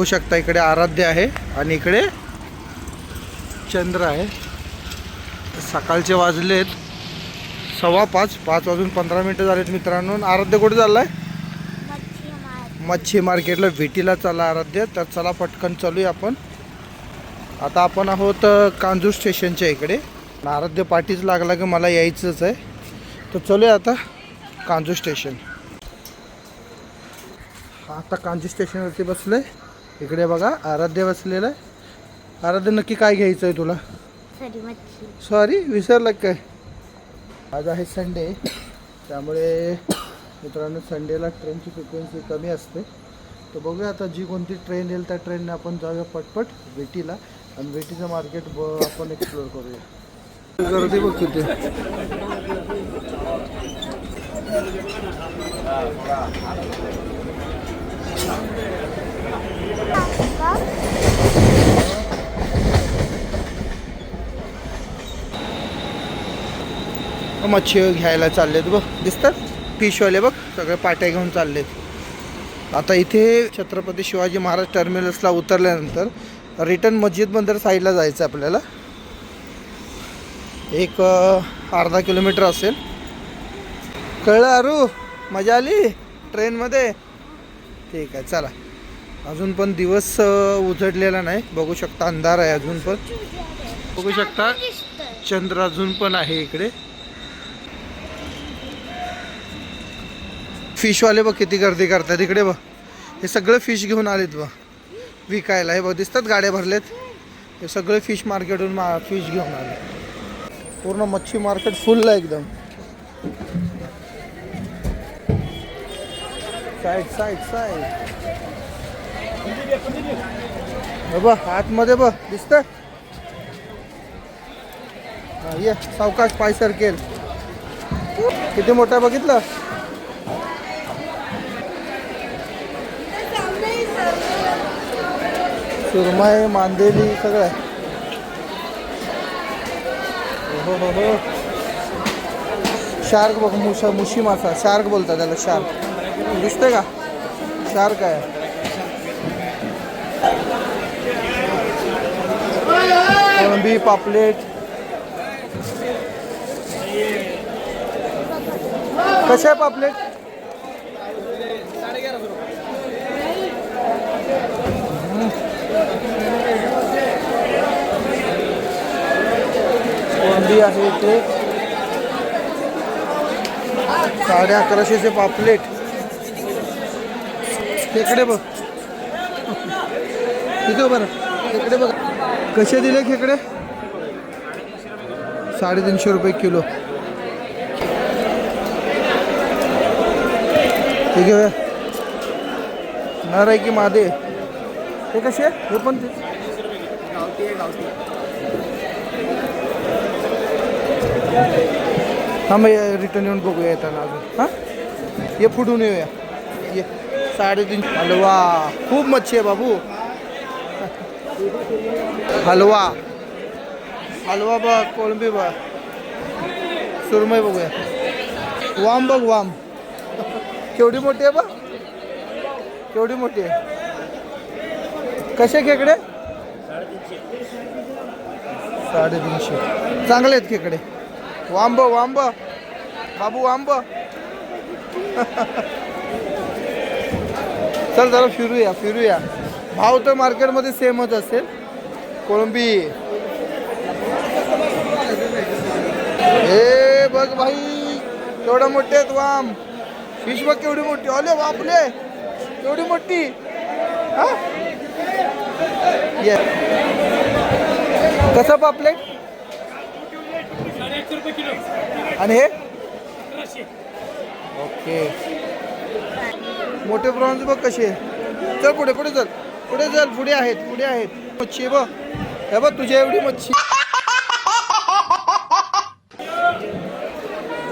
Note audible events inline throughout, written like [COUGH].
बघू शकता इकडे आराध्य आहे आणि इकडे चंद्र आहे. सकाळचे वाजलेत सव्वा पाच पाच वाजून पंधरा मिनटं झालेत मित्रांनो. आराध्य कुठे चाललाय? मच्छी मार्केटला विटीला चालला आराध्य. तर चला पटकन चालूया आपण. आता आपण आहोत कांजूर स्टेशनच्या इकडे. आराध्य पाठीच लागला की मला यायचंच आहे. तर चलूया आता कांजूर स्टेशन. आता कांजूर स्टेशनवरती बसलोय. इकडे बघा आराध्य बसलेलं आहे. आराध्य नक्की काय घ्यायचं आहे तुला? सॉरी विसरलं काय? आज आहे संडे त्यामुळे मित्रांनो संडेला ट्रेनची फ्रिक्वेन्सी कमी असते. तर बघूया आता जी कोणती ट्रेन येईल त्या ट्रेनने आपण जाऊया पटपट भेटीला आणि भेटीचं मार्केट ब आपण एक्सप्लोअर करूया. गर्दी बघ किती. मच्छी घ्यायला चाललेत बघ. दिसतात? फिशवाले बघ. सगळे पाट्या घेऊन चाललेत. आता इथे छत्रपती शिवाजी महाराज टर्मिनसला उतरल्यानंतर रिटर्न मस्जिद बंदर साईडला जायचं आहे आपल्याला. एक अर्धा किलोमीटर असेल. कळलं अरू? मजा आली? ट्रेनमध्ये ठीक आहे चला. अजून पण दिवस उजडलेला नाही. बघू शकता अंधार आहे अजून पण. बघू शकता चंद्र अजून पण आहे इकडे. फिशवाले बघ किती गर्दी करतात. इकडे बघ. हे सगळे फिश घेऊन आलेत बघ. विकायला. हे बघ दिसतात गाड्या भरलेत. हे सगळे फिश मार्केटहून मा फिश घेऊन आले. पूर्ण मच्छी मार्केट फुल आहे एकदम. साईड साईड साईड बघ आतमध्ये बघ दिसत ये सावकाश पाय सरकेल. किती मोठा आहे बघितलं? सुरमय मांदेली सगळं आहे. हो हो हो. शार्क बघ मुशा मुशी मासा शार्क बोलतात त्याला शार्क. दिसतंय का? शार्क आहे. कोळंबी पापलेट. कसे आहे पापलेट? कोळंबी आहे इथे. साडे अकराशेचे पापलेट. तिकडे बघ. तिथे बरं तिकडे बघ. कसे दिले खेकडे? साडेतीनशे रुपये किलो. ठीक आहे. नर आहे की मादे. हे कसे? हे पण ते. हाँ मग रिटर्न येऊन बघूया येताना अजून. हाँ? ये फुटून येऊया. ये. साडेतीन हलवा. खूप मच्छी आहे बाबू. हलवा. हलवा बघ कोळंबी बघ. सुरमई बघूया. वाम बघ वाम. केवढी मोठी आहे बघ. केवढी मोठी आहे. कसे खेकडे? साडेतीनशे. चांगले आहेत खेकडे. वांब वांब बाबू वांब चल जरा फिरूया फिरूया. भाव तर मार्केटमध्ये सेमच असेल. कोळंबी. हे बघ भाई केवढा मोठे आहेत वाम. फिश बघ केवढी मोठी. अले बापले केवढी मोठी. हा? ये. कसं पापलेट आणि हे? ओके. मोठे प्रॉन्स बघ कसे. चल पुढे पुढे चल. पुढे चल पुढे आहेत पुढे आहेत. मच्छी बघ. हे बघ तुझ्या एवढी मच्छी.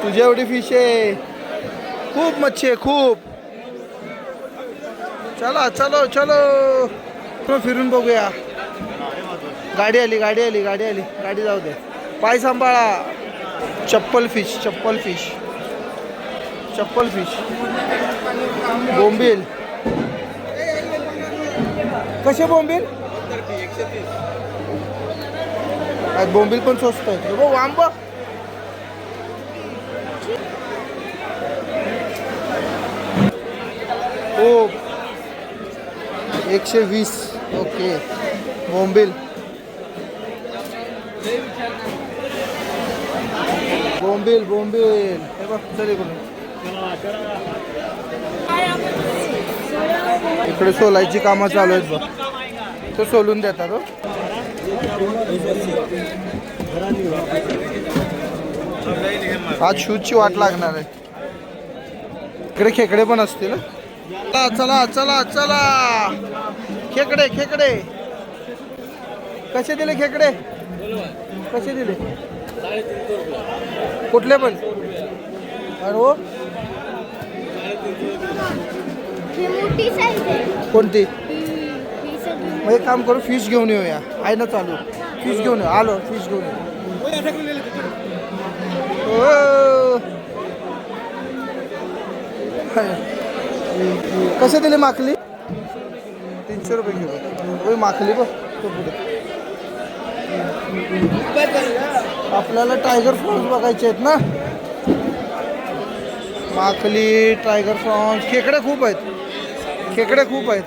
तुझ्या एवढी फिश आहे. खूप मच्छी आहे खूप. चला चलो चलो. फिरून बघूया. गाडी आली गाडी आली गाडी आली. गाडी जाऊ दे. पाय सांभाळा. चप्पल फिश चप्पल फिश चप्पल फिश बोंबील. कसे बोंबील? बोंबील पण स्वस्त आहेत हो आंब. हो. एकशे वीस. ओके. बोंबील. बोंबील बोंबील. हे बघ चल इकडून. इकडे सोलायची कामं चालू आहेत बघ. तो सोलून देतात हो. आज शूजची वाट लागणार आहे. इकडे खेकडे पण असतील चला चला चला चला. खेकडे खेकडे. कसे दिले खेकडे? कसे दिले? कुठले पण. अरे हो ही मोठी साईज आहे कोणती? ही ही मग एक काम करू फिश घेऊन येऊया. आहे ना चालू? फिश घेऊन येऊ. आलो फिश घेऊन येऊ. ओ. कसे दिले माकली तीनशे रुपये होय माकली बघ तो पुढे. आपल्याला टायगर फ्रॉन्स बघायचे आहेत ना? माकली टायगर फ्रॉन्स खेकडे खूप आहेत. खेकडे खूप आहेत.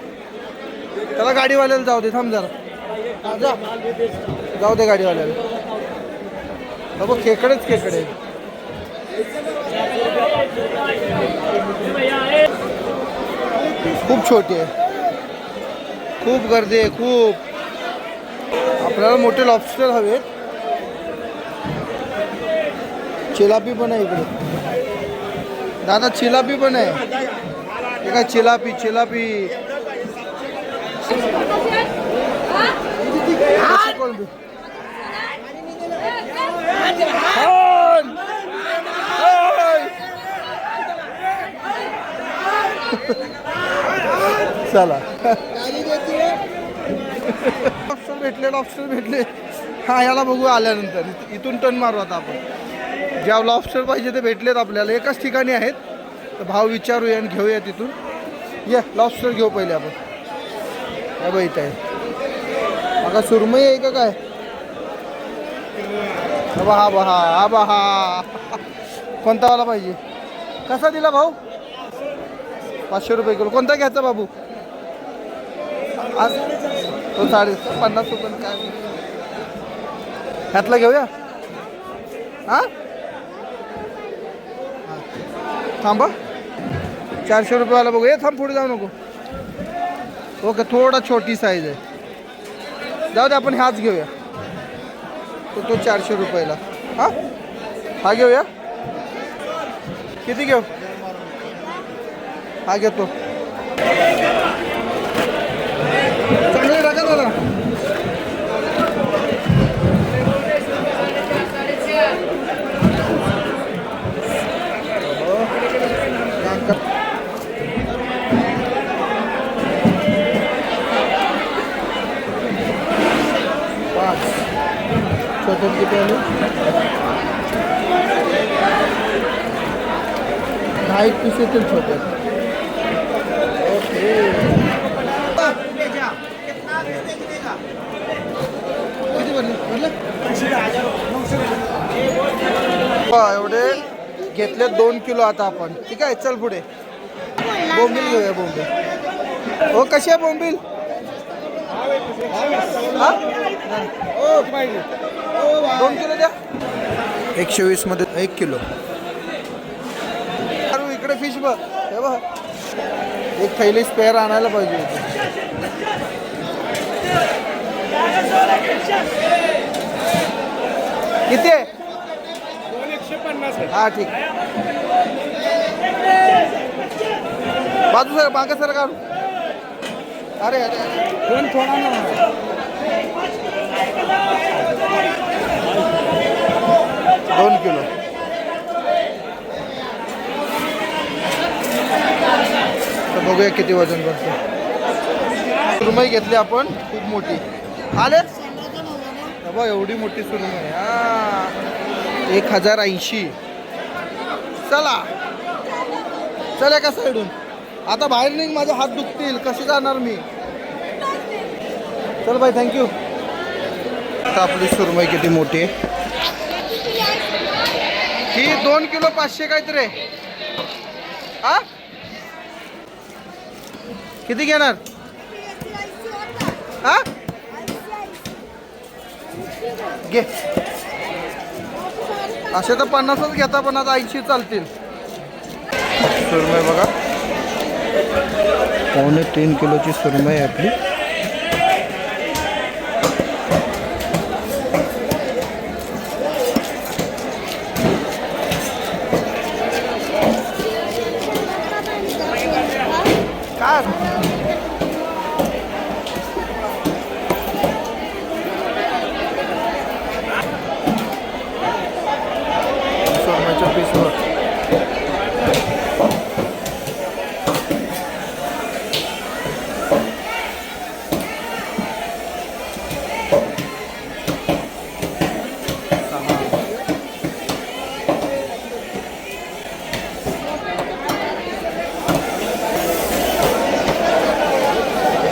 त्याला गाडीवाल्याला जाऊ दे थांब जरा. जा जाऊ दे गाडीवाल्याला. बघ खेकडेच खेकडे आहेत. खूप छोटी आहे. खूप गर्दी आहे खूप. आपल्याला मोठे लॉबस्टर हवेत. चिलापी पण आहे इकडे. दादा चिलापी पण आहे. हे काय चिलापी. चिलापी! चला. लॉबस्टर भेटले लॉबस्टर भेटले. हा याला बघू आल्यानंतर. इथ- इथून टन मारू आता आपण. ज्या लॉबस्टर पाहिजे ते भेटलेत आपल्याला. एकाच ठिकाणी आहेत. तर भाव विचारूया आणि घेऊया तिथून. ये लॉबस्टर घेऊ पहिले आपण. काय बघित आहे आता सुरमई आहे का काय? हा बहा बहा हा बहा कोणता वाला पाहिजे? कसा दिला भाऊ? पाचशे रुपये किलो. कोणता घ्यायचा बाबू? आज तो साडे पन्नास रुपये काय? ह्यातला घेऊया? हा? थांबा. चारशे रुपयेवाला बघू. ये थांब पुढे जाऊ नको. ओके थोडा छोटी साईज आहे. जाऊ दे आपण हाच घेऊया. तो तो चारशे रुपयाला. हा? हा घेऊया. किती घेऊ? हा घेतो चांगले टाका दादा पाच छोटे किती आले दहा एक पीस येतील छोटे. ओके. एवढे घेतले दोन किलो आता आपण. ठीक आहे चल पुढे. बोंबील घेऊया बोंबील. हो कशी आहे बोंबील? दोन किलो द्या एकशे वीसमध्ये एक किलो. अरे इकडे फिश बघ. हे बघ. एक थैली स्पेअर आणायला पाहिजे किती आहे? हा ठीक. बाजू सर बांका सर काढू. अरे अरे थोडा ना दोन किलो. तर बघूया किती वजन करतो. सुरमई घेतली आपण खूप मोठी. आले? बाबा एवढी मोठी सुरमई. हा. एक हजार ऐंशी. चला. चला का साईडून? आता बाहेर निघ माझे हात दुखतील. कसे जाणार मी? चल बाय थँक्यू आता आपली सुरमई किती मोठी आहे? ही दोन किलो पाचशे काहीतरी आ? हा किती घेणार? हा घे. असे तर पन्नासच घेता पण आता ऐंशी चालतील. सुरमई बघा. पावणे तीन किलोची सुरमई आपली काय सुरमईच्या पीसवर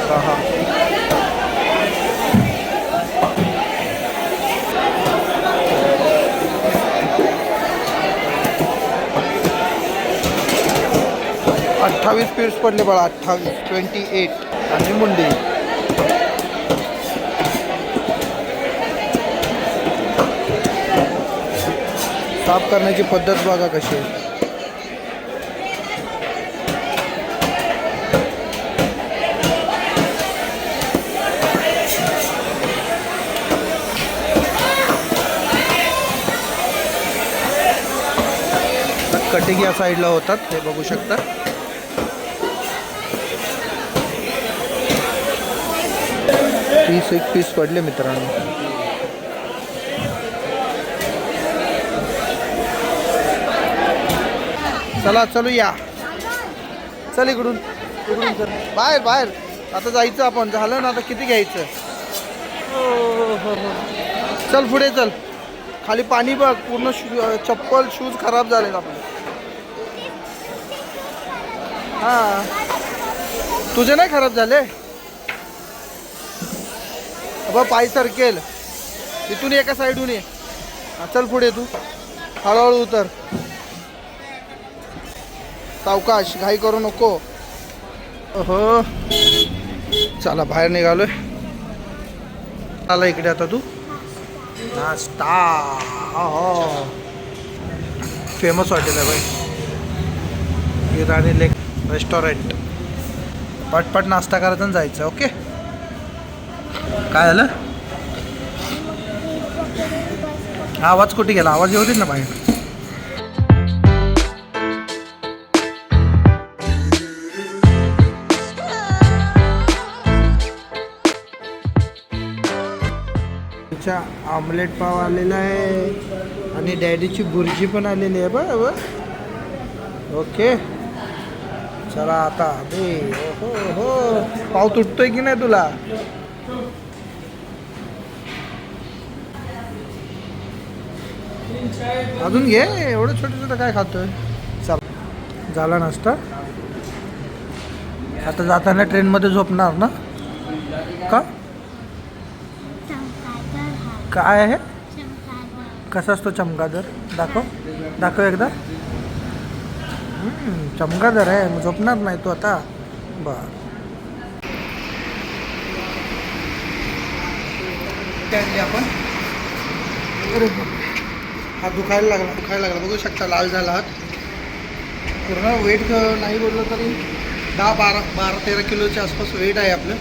सहा अठ्ठावीस पीस पडले बाळा अठ्ठावीस ट्वेंटी एट आणि मुंडी. साफ करण्याची पद्धत बघा कशी आहे. कटिंग या साईडला होतात हे बघू शकता. तीस एक पीस पडले मित्रांनो. चला चलू या. चल इकडून इकडून चल. बाहेर बाहेर. आता जायचं आपण. झालं ना आता किती घ्यायचं? हो, हो, हो, हो. चल पुढे चल. खाली पाणी बघ. पूर्ण शू चप्पल शूज खराब झाले आपले. हा. तुझे नाही खराब झाले? बघ पाय सरकेल. इथून एका साईडून ये. चल पुढे तू. हळूहळू उतर. सावकाश घाई करू नको. हो चला बाहेर निघालोय. आला इकडे आता तू. नाश्ता. हो फेमस हॉटेल आहे भाई इराणी लेक रेस्टॉरंट. पटपट नाश्ता करायचा जायचं ओके? काय झालं? आवाज कुठे गेला? आवाज येऊ दे ना बाहेर. तिचा ऑमलेट पाव आलेला आहे आणि डॅडीची बुर्जी पण आलेली आहे बघ ओके. चला आता. हो हो, हो. पाव तुटतोय की नाही तुला? अजून घे एवढं छोटं छोटं काय खातोय? चल. झाला नाश्ता. आता जाताना ट्रेनमध्ये झोपणार ना? का? काय आहे? कसा असतो चमगादर? दाखव. दाखव एकदा. हम्म, चमगादर आहे. मग झोपणार नाही तो आता. बर. आपण. हा दुखायला लागला दुखायला लागला. बघू शकता लाल झाला हात. पूर्ण वेट नाही बोललं तरी दहा बारा बारा तेरा किलोच्या आसपास वेट आहे आपलं.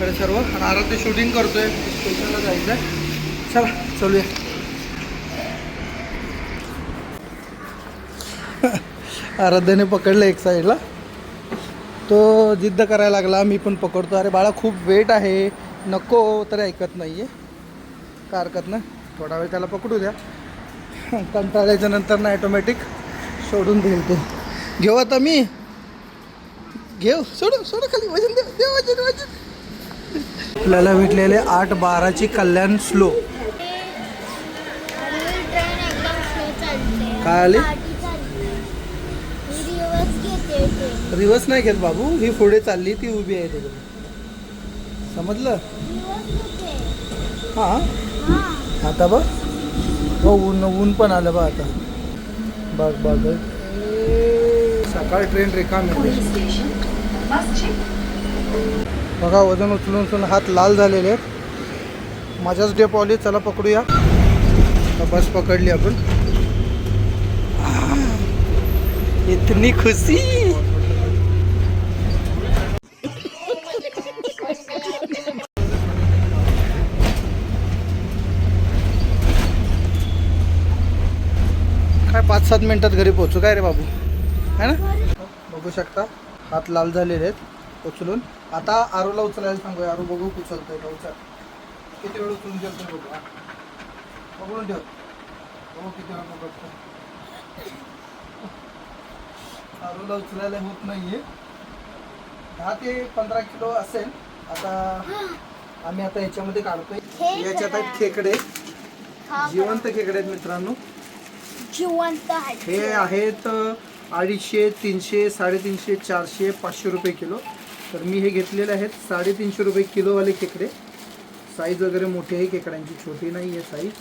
तर सर्व. आणि आराध्य शूटिंग करतोय. स्टेशनला जायचं आहे चला चलूया. [LAUGHS] आराध्याने पकडलं एक साईडला तो जिद्द करायला लागला मी पण पकडतो. अरे बाळा खूप वेट आहे. नको तरी ऐकत नाही आहे का हरकत नाही? थोडा वेळ त्याला पकडू द्या. कंटाळल्याच्या नंतर ना ॲटोमॅटिक सोडून देईल ते. घेऊ आता मी. घेऊ सोड सोड खाली. वजन दे दे वजन वजन. आपल्याला भेटलेले आठ बाराची कल्याण स्लो काय आली? रिवर्स नाही घेत बाबू. ही पुढे चालली ती उभी आहे तिकडे. समजलं? हां. हा. आता बघ. हो ऊन ऊन पण आलं बघ आता. बघ बघ सकाळ ट्रेन रिकाम येते बघा वजन उचलून उचलून हात लाल झालेले आहेत. माझ्याच डेप आली चला पकडूया. बस पकडली आपण. इतनी खुशी काय पाच सात मिनिटात घरी पोहोचू. काय रे बाबू? है ना? बघू शकता. हात लाल झालेले आहेत उचलून. आता आरूला उचलायला सांगूया. आरू बघू उचलतोय का? उचल. किती वेळ उचलून गेलतोय बघू. बघून ठेव. बघू किती वेळ पकडतो आरूला उचलायला होत नाहीये. दहा ते पंधरा किलो असेल. आता आम्ही आता याच्यामध्ये काढतोय. याच्यात. आहेत खेकडे. जिवंत खेकडे आहेत मित्रांनो. जिवंत हे आहेत अडीचशे तीनशे साडेतीनशे चारशे पाचशे रुपये किलो. तर मी हे घेतलेले आहेत साडेतीनशे रुपये किलोवाले खेकडे साईज वगैरे मोठी आहे खेकड्यांची छोटी नाही आहे साईज.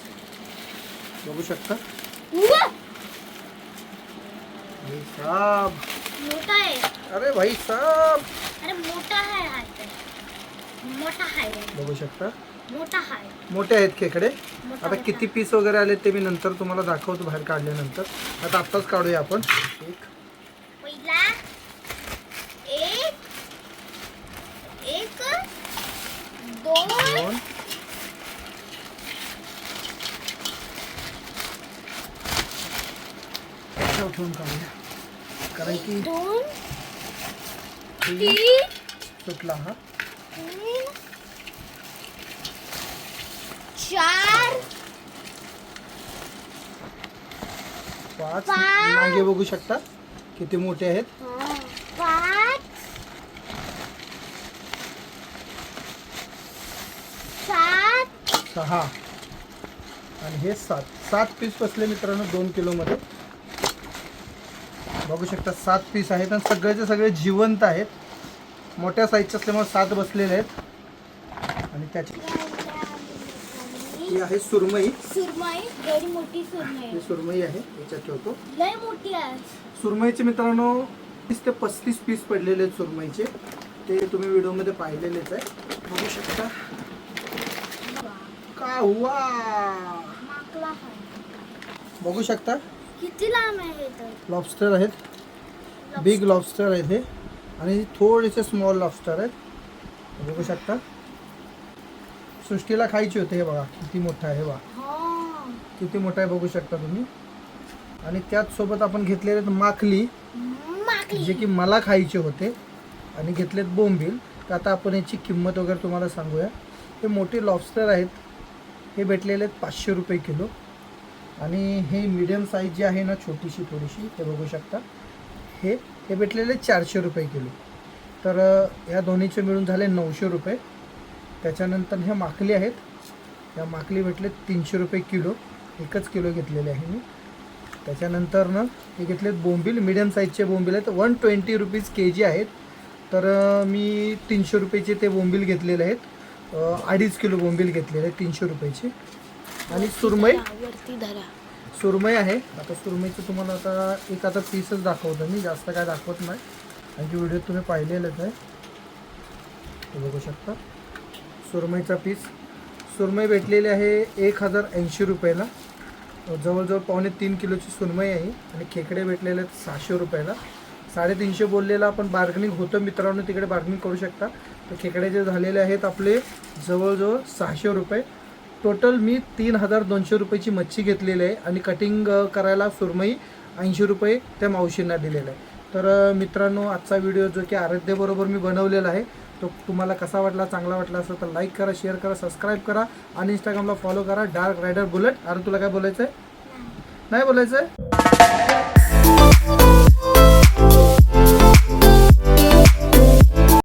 बघू शकता. उव्वा! भाई साहब मोठा आहे. अरे भाई साहब अरे मोठा आहे तर. मोठा आहे. बघू शकता. मोठा आहे मोठे आहेत खेकडे आता किती पीस वगैरे आले ते मी नंतर तुम्हाला दाखवतो बाहेर काढल्यानंतर. आता आत्ताच काढूया आपण. एक. पहिला एक एक दोन दोन. ठेव- ठेवून काढूया. कारण की दोन तीन तीन. सुटला हा. तीन चार पाच. पाच. मागे बघू शकता. किती मोठे आहेत? पाच. सात. सहा. आणि हे सात. सात पीस बसले मित्रांनो दोन किलोमध्ये. बघू शकता सात पीस आहेत आणि सगळेचे सगळे जिवंत आहेत. मोठ्या साईजचे असल्यामुळे सात बसलेले आहेत. आणि त्याची ही आहे सुरमई. सुरमई एवढी मोठी सुरमई. ही सुरमई आहे याच्यात ठेवतो. लय मोठी आहे सुरमईचे मित्रांनो तीस ते पस्तीस पीस पडलेले आहेत सुरमईचे. ते तुम्ही व्हिडिओमध्ये पाहिलेलेच आहे. बघू शकता. का हुआ? माकला बघू शकता. किती लांब आहे हे तर? लॉबस्टर आहेत. बिग लॉबस्टर आहेत हे. आणि थोडेसे स्मॉल लॉबस्टर आहेत. बघू शकता. सृष्टीला खायचे होते हे बघा किती मोठा आहे हे बघा. हा किती मोठा आहे बघू शकता तुम्ही. आणि त्याच सोबत आपण घेतलेले आहेत माखली जे की मला खायचे होते आणि घेतलेत बोंबील. तर आता आपण याची किंमत वगैरे तुम्हाला सांगूया. हे मोठे लॉबस्टर आहेत. हे भेटलेले आहेत पाचशे रुपये किलो. आणि हे मीडियम साईज जी आहे ना छोटीशी थोडीशी ते बघू शकता. हे हे भेटलेले आहेत चारशे रुपये किलो. तर ह्या दोन्हीचे मिळून झाले नऊशे रुपये. त्याच्यानंतर ह्या माकली आहेत. या माकली भेटले तीनशे रुपये किलो. एकच किलो घेतलेले आहे मी. त्याच्यानंतर ना हे घेतलेत बोंबील. मिडियम साईजचे बोंबील आहेत. One twenty rupees K G आहेत. तर मी तीनशे रुपयाचे ते बोंबील घेतलेले आहेत. अडीच किलो बोंबील घेतलेले आहेत तीनशे रुपयाचे. आणि सुरमई? सुरमई आहे. आता सुरमईचं तुम्हाला आता एक आता पीसच दाखवतो मी. जास्त काय दाखवत नाही. की व्हिडिओ तुम्ही पाहिलेलंच आहे. बघू शकता. सुरमईचा पीस. सुरमई भेटलेली आहे एक हजार ऐंशी रुपयाला. जवळजवळ पावणे तीन किलोची सुरमई आहे आणि खेकडे भेटलेले आहेत सहाशे रुपयाला. साडेतीनशे बोललेला आपण बार्गनिंग होतं. मित्रांनो तिकडे बार्गनिंग करू शकता. तर खेकडे जे झालेले आहेत आपले जवळजवळ सहाशे रुपये. टोटल मी तीन हजार दोनशे रुपयाची मच्छी घेतलेली आहे. आणि कटिंग करायला सुरमई ऐंशी रुपये त्या मावशींना दिलेलं आहे. तर मित्रांनो आजचा व्हिडिओ जो की आराध्यबरोबर मी बनवलेला आहे. तो तुम्हाला कसा वाटला चांगला वाटला असेल तर लाईक करा शेअर करा सबस्क्राईब करा आणि इंस्टाग्रामला फॉलो करा. डार्क रायडर बुलेट अरे तुला काय बोलायचं आहे नाही बोलायचं आहे